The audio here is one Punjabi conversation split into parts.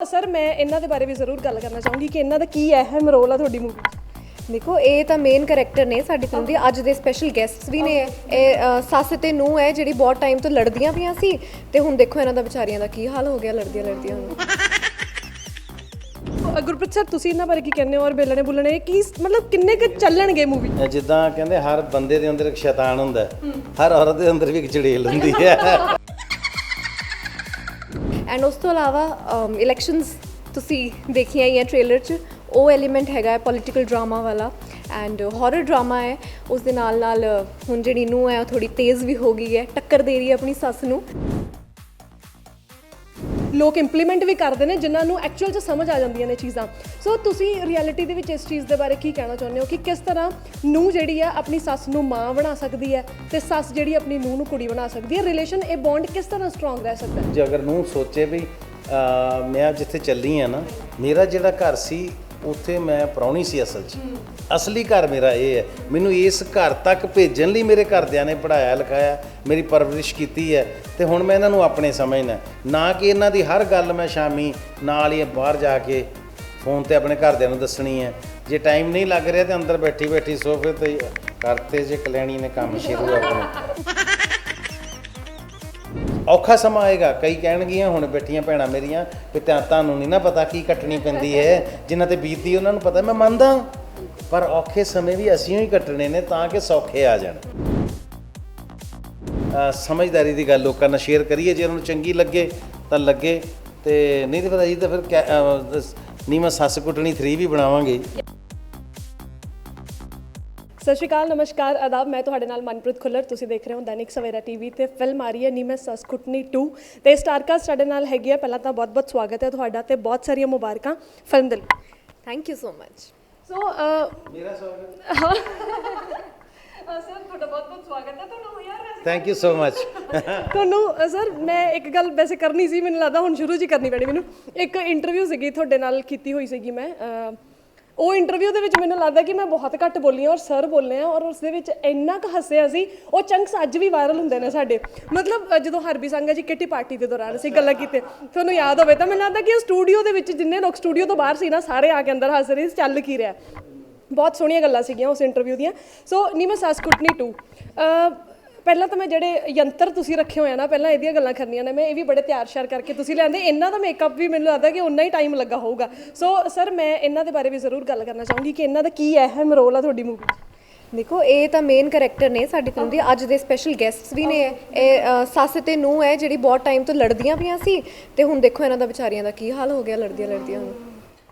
ਸਰ ਮੈਂ ਇਹਨਾਂ ਦੇ ਬਾਰੇ ਵੀ ਜ਼ਰੂਰ ਗੱਲ ਕਰਨਾ ਚਾਹੂੰਗੀ ਕਿ ਇਹਨਾਂ ਦਾ ਕੀ ਅਹਿਮ ਰੋਲ ਆ ਤੁਹਾਡੀ ਮੂਵੀ 'ਚ ਦੇਖੋ ਇਹ ਤਾਂ ਮੇਨ ਕੈਰੈਕਟਰ ਨੇ ਸਾਡੀ ਫਿਲਮ ਦੇ। ਅੱਜ ਦੇ ਸਪੈਸ਼ਲ ਗੈਸਟਸ ਵੀ ਨੇ। ਇਹ ਅ, ਸੱਸ ਤੇ ਨੂੰਹ ਹੈ ਜਿਹੜੀ ਬਹੁਤ ਟਾਈਮ ਤੋਂ ਲੜਦੀਆਂ ਪਈਆਂ ਸੀ। ਤੇ ਹੁਣ ਦੇਖੋ ਇਹਨਾਂ ਦਾ ਵਿਚਾਰੀਆਂ ਦਾ ਕੀ ਹਾਲ ਹੋ ਗਿਆ ਲੜਦੀਆਂ ਲੜਦੀਆਂ ਹੁਣ ਅ, ਗੁਰਪ੍ਰੀਤ ਸਰ ਤੁਸੀਂ ਇਹਨਾਂ ਬਾਰੇ ਕੀ ਕਹਿੰਦੇ ਹੋ ਔਰ ਬੇਲਣੇ ਬੁੱਲਣੇ? ਕੀ ਮਤਲਬ ਕਿੰਨੇ ਕੁ ਚੱਲਣਗੇ ਮੂਵੀ ਇਹ ਜਿੱਦਾਂ ਕਹਿੰਦੇ ਹਰ ਬੰਦੇ ਦੇ ਅੰਦਰ ਇੱਕ ਸ਼ੈਤਾਨ ਹੁੰਦਾ ਹੈ, ਹਰ ਔਰਤ ਦੇ ਅੰਦਰ ਵੀ ਇੱਕ ਚੜੇਲ ਹੁੰਦੀ ਹੈ। ਐਂਡ ਉਸ ਤੋਂ ਇਲਾਵਾ ਇਲੈਕਸ਼ਨਸ ਤੁਸੀਂ ਦੇਖੀਆਂ ਹੀ ਹੈ ਟ੍ਰੇਲਰ 'ਚ, ਉਹ ਐਲੀਮੈਂਟ ਹੈਗਾ ਹੈ ਪੋਲਿਟੀਕਲ ਡਰਾਮਾ ਵਾਲਾ ਐਂਡ ਹਾਰਰ ਡਰਾਮਾ ਹੈ। ਉਸ ਦੇ ਨਾਲ ਨਾਲ ਹੁਣ ਜਿਹੜੀ ਨੂੰਹ ਹੈ, ਉਹ ਥੋੜੀ ਤੇਜ਼ ਵੀ ਹੋ ਗਈ ਹੈ, ਟੱਕਰ ਦੇ ਰਹੀ ਹੈ ਆਪਣੀ ਸੱਸ ਨੂੰ। ਲੋਕ ਇੰਪਲੀਮੈਂਟ ਵੀ ਕਰਦੇ ਨੇ, ਜਿਨ੍ਹਾਂ ਨੂੰ ਐਕਚੁਅਲ 'ਚ ਸਮਝ ਆ ਜਾਂਦੀਆਂ ਨੇ ਚੀਜ਼ਾਂ। ਸੋ ਤੁਸੀਂ ਰਿਐਲਿਟੀ ਦੇ ਵਿੱਚ ਇਸ ਚੀਜ਼ ਦੇ ਬਾਰੇ ਕੀ ਕਹਿਣਾ ਚਾਹੁੰਦੇ ਹੋ ਕਿ ਕਿਸ ਤਰ੍ਹਾਂ ਨੂੰ ਜਿਹੜੀ ਆ, ਆਪਣੀ ਸੱਸ ਨੂੰ ਮਾਂ ਬਣਾ ਸਕਦੀ ਹੈ ਤੇ ਸੱਸ ਜਿਹੜੀ ਆਪਣੀ ਨੂੰਹ ਨੂੰ ਕੁੜੀ ਬਣਾ ਸਕਦੀ ਹੈ? ਰਿਲੇਸ਼ਨ ਇਹ ਬੌਂਡ ਕਿਸ ਤਰ੍ਹਾਂ ਸਟਰੋਂਗ ਰਹਿ ਸਕਦਾ ਹੈ? ਜੇ ਅਗਰ ਨੂੰ ਸੋਚੇ ਵੀ ਮੈਂ ਜਿੱਥੇ ਚੱਲੀ ਆ ਨਾ, ਮੇਰਾ ਜਿਹੜਾ ਘਰ ਸੀ ਉੱਥੇ ਮੈਂ ਪ੍ਰਾਹੁਣੀ ਸੀ ਅਸਲ 'ਚ। ਅਸਲੀ ਘਰ ਮੇਰਾ ਇਹ ਹੈ। ਮੈਨੂੰ ਇਸ ਘਰ ਤੱਕ ਭੇਜਣ ਲਈ ਮੇਰੇ ਘਰਦਿਆਂ ਨੇ ਪੜਾਇਆ ਲਿਖਾਇਆ, ਮੇਰੀ ਪਰਵਰਿਸ਼ ਕੀਤੀ ਹੈ ਤੇ ਹੁਣ ਮੈਂ ਇਹਨਾਂ ਨੂੰ ਆਪਣੇ ਸਮਝਣਾ ਨਾ ਕਿ ਇਹਨਾਂ ਦੀ ਹਰ ਗੱਲ ਮੈਂ ਸ਼ਾਮੀ ਨਾਲ ਹੀ ਬਾਹਰ ਜਾ ਕੇ ਫੋਨ ਤੇ ਆਪਣੇ ਘਰਦਿਆਂ ਨੂੰ ਦੱਸਣੀ ਹੈ। ਜੇ ਟਾਈਮ ਨਹੀਂ ਲੱਗ ਰਿਹਾ ਤੇ ਅੰਦਰ ਬੈਠੀ ਬੈਠੀ ਸੋਫੇ ਤੇ ਕਰਤੇ ਜੇ ਕਲੈਣੀ ਨੇ ਕੰਮ ਸ਼ੁਰੂ ਆਪਣਾ। ਔਖਾ ਸਮਾਂ ਆਏਗਾ। ਕਈ ਕਹਿਣਗੀਆਂ, ਹੁਣ ਬੈਠੀਆਂ ਭੈਣਾਂ ਮੇਰੀਆਂ ਵੀ ਤਾਂ ਤੁਹਾਨੂੰ ਨਹੀਂ ਨਾ ਪਤਾ ਕੀ ਕੱਟਣੀ ਪੈਂਦੀ ਹੈ। ਜਿਨ੍ਹਾਂ ਤੇ ਬੀਤਦੀ ਉਹਨਾਂ ਨੂੰ ਪਤਾ, ਮੈਂ ਮੰਨਦਾ। ਪਰ ਔਖੇ ਸਮੇਂ ਵੀ ਅਸੀਂ ਹੀ ਕੱਟਣੇ ਨੇ ਤਾਂ ਕਿ ਸੌਖੇ ਆ ਜਾਣ। ਸਮਝਦਾਰੀ ਦੀ ਗੱਲ ਲੋਕਾਂ ਨਾਲ ਸ਼ੇਅਰ ਕਰੀਏ, ਜੇ ਉਹਨਾਂ ਨੂੰ ਚੰਗੀ ਲੱਗੇ ਤਾਂ ਲੱਗੇ। ਤੇ ਨਹੀਂ ਤਾਂ ਪਤਾ ਜੀ ਤਾਂ ਫਿਰ ਕਿਆ- ਨਹੀਂ ਮੈਂ ਸੱਸ ਕੁੱਟਣੀ 3 ਵੀ ਬਣਾਵਾਂਗੇ। ਸਤਿ ਸ਼੍ਰੀ ਅਕਾਲ ਨਮਸਕਾਰ ਆਦਾਬ। ਮੈਂ ਤੁਹਾਡੇ ਨਾਲ ਮਨਪ੍ਰੀਤ ਖੁੱਲਰ। ਤੁਸੀਂ ਦੇਖ ਰਹੇ ਹੋ ਦੈਨਿਕ ਸਵੇਰਾ ਟੀਵੀ ਤੇ ਫਿਲਮ ਆ ਰਹੀ ਹੈ ਨੀਮੇ ਸਸ ਕੁਟਨੀ 2 ਤੇ ਸਟਾਰਕਾਸਟ ਸਾਡੇ ਨਾਲ ਹੈਗੀ ਹੈ ਪਹਿਲਾਂ ਤਾਂ ਬਹੁਤ-ਬਹੁਤ ਸਵਾਗਤ ਹੈ ਤੁਹਾਡਾ ਤੇ ਬਹੁਤ ਸਾਰੀਆਂ ਮੁਬਾਰਕਾਂ ਫਿਲਮ ਦੇ ਲਈ। Thank you so much so ਮੇਰਾ ਸਵਾਗਤ। ਸਰ ਤੁਹਾਡਾ ਬਹੁਤ-ਬਹੁਤ ਸਵਾਗਤ ਹੈ। ਤੁਹਾਨੂੰ ਯਾਰ ਥੈਂਕ ਯੂ ਸੋ ਮਚ ਤੁਹਾਨੂੰ ਸਰ ਮੈਂ ਇੱਕ ਗੱਲ ਵੈਸੇ ਕਰਨੀ ਸੀ। ਮੈਨੂੰ ਲੱਗਦਾ ਹੁਣ ਸ਼ੁਰੂ ਜੀ ਕਰਨੀ ਪੈਣੀ ਮੈਨੂੰ। ਇੱਕ ਇੰਟਰਵਿਊ ਸੀਗੀ ਤੁਹਾਡੇ ਨਾਲ ਕੀਤੀ ਹੋਈ ਸੀਗੀ ਮੈਂ। ਉਹ ਇੰਟਰਵਿਊ ਦੇ ਵਿੱਚ ਮੈਨੂੰ ਲੱਗਦਾ ਕਿ ਮੈਂ ਬਹੁਤ ਘੱਟ ਬੋਲੀ ਹਾਂ ਔਰ ਸਰ ਬੋਲੇ ਆ ਔਰ ਉਸ ਦੇ ਵਿੱਚ ਇੰਨਾ ਕੁ ਹੱਸਿਆ ਸੀ ਉਹ ਚੰਕਸ ਅੱਜ ਵੀ ਵਾਇਰਲ ਹੁੰਦੇ ਨੇ ਸਾਡੇ। ਮਤਲਬ ਅਹ, ਜਦੋਂ ਹਰਬੀ ਸੰਘਾ ਜੀ ਕਿੱਟੀ ਪਾਰਟੀ ਦੇ ਦੌਰਾਨ ਅਸੀਂ ਗੱਲਾਂ ਕੀਤੇ ਤੁਹਾਨੂੰ ਯਾਦ ਹੋਵੇ ਤਾਂ ਮੈਨੂੰ ਲੱਗਦਾ ਕਿ ਉਹ ਸਟੂਡੀਓ ਦੇ ਵਿੱਚ ਜਿੰਨੇ ਲੋਕ ਸਟੂਡੀਓ ਤੋਂ ਬਾਹਰ ਸੀ ਨਾ ਸਾਰੇ ਆ ਕੇ ਅੰਦਰ ਹੱਸ ਰਹੇ ਸੀ ਚੱਲ ਕੀ ਰਿਹਾ। ਬਹੁਤ ਸੋਹਣੀਆਂ ਗੱਲਾਂ ਸੀਗੀਆਂ ਉਸ ਇੰਟਰਵਿਊ ਦੀਆਂ। ਸੋ ਨੀ ਮੈਂ ਸੱਸ ਕੁੱਟਣੀ 2 ਪਹਿਲਾਂ ਤਾਂ ਮੈਂ ਜਿਹੜੇ ਯੰਤਰ ਤੁਸੀਂ ਰੱਖੇ ਹੋਏ ਆ ਨਾ ਪਹਿਲਾਂ ਇਹਦੀਆਂ ਗੱਲਾਂ ਕਰਨੀਆਂ ਨੇ ਮੈਂ ਇਹ ਵੀ ਬੜੇ ਤਿਆਰ ਸ਼ਿਆਰ ਕਰਕੇ ਤੁਸੀਂ ਲਿਆਂਦੇ ਇਹਨਾਂ ਦਾ ਮੇਕਅਪ ਵੀ ਮੈਨੂੰ ਲੱਗਦਾ ਕਿ ਉਨਾ ਹੀ ਟਾਈਮ ਲੱਗਾ ਹੋਊਗਾ। ਸੋ ਸਰ ਮੈਂ ਇਹਨਾਂ ਦੇ ਬਾਰੇ ਵੀ ਜ਼ਰੂਰ ਗੱਲ ਕਰਨਾ ਚਾਹੂੰਗੀ ਕਿ ਇਹਨਾਂ ਦਾ ਕੀ ਅਹਿਮ ਰੋਲ ਆ ਤੁਹਾਡੀ ਮੂਵੀ 'ਚ ਦੇਖੋ ਇਹ ਤਾਂ ਮੇਨ ਕੈਰੈਕਟਰ ਨੇ ਸਾਡੀ ਫਿਲਮ ਦੇ ਅੱਜ ਦੇ ਸਪੈਸ਼ਲ ਗੈਸਟਸ ਵੀ ਨੇ। ਇਹ ਅ, ਸੱਸ ਤੇ ਨੂੰਹ ਹੈ ਜਿਹੜੀ ਬਹੁਤ ਟਾਈਮ ਤੋਂ ਲੜਦੀਆਂ ਪਈਆਂ ਸੀ ਤੇ ਹੁਣ ਦੇਖੋ ਇਹਨਾਂ ਦਾ ਵਿਚਾਰੀਆਂ ਦਾ ਕੀ ਹਾਲ ਹੋ ਗਿਆ ਲੜਦੀਆਂ ਲੜਦੀਆਂ ਹੁਣ।